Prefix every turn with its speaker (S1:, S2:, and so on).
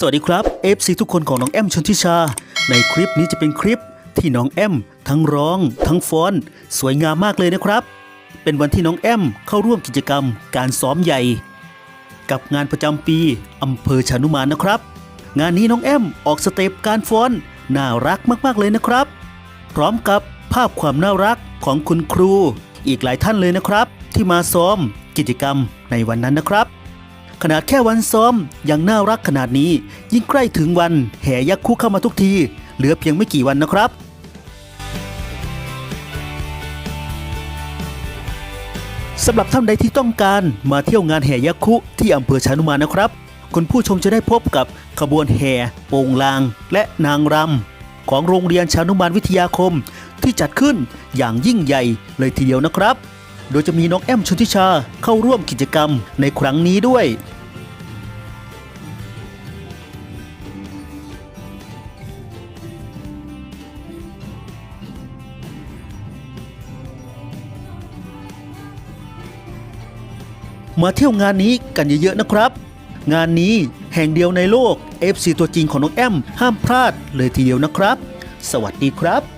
S1: สวัสดีครับ FC ทุกคนของน้องแอมชนทิชา ในคลิปนี้จะเป็นคลิปที่น้องแอมทั้งร้อง ทั้งฟ้อน สวยงามมากเลยนะครับ เป็นวันที่น้องแอมเข้าร่วมกิจกรรม การซ้อมใหญ่ กับงานประจำปีอำเภอชานุมานนะครับ งานนี้น้องแอมออกสเต็ปการฟ้อนน่ารักมากๆเลยนะครับ พร้อมกับภาพความน่ารักของคุณครู อีกหลายท่านเลยนะครับ ที่มาซ้อมกิจกรรมในวันนั้นนะครับ ขนาดแค่วันซ้อมยังน่ารักขนาดนี้ ยิ่งใกล้ถึงวันแห่ยักษ์คุเข้ามาทุกที เหลือเพียงไม่กี่วันนะครับสำหรับท่านใดที่ต้องการมาเที่ยวงานแห่ยักษ์คุที่อำเภอชานุมานนะครับ คุณผู้ชมจะได้พบกับขบวนแห่โปงลาง และนางรำของโรงเรียนชานุมานวิทยาคม ที่จัดขึ้นอย่างยิ่งใหญ่เลยทีเดียวนะครับ โดยจะมีน้องแอมชนทิชาเข้าร่วมกิจกรรมในครั้งนี้ด้วย มาเที่ยวงานนี้กันเยอะๆนะครับ งานนี้แห่งเดียวในโลก FC ตัวจริงของน้องแอมห้ามพลาดเลยทีเดียวนะครับ สวัสดีครับ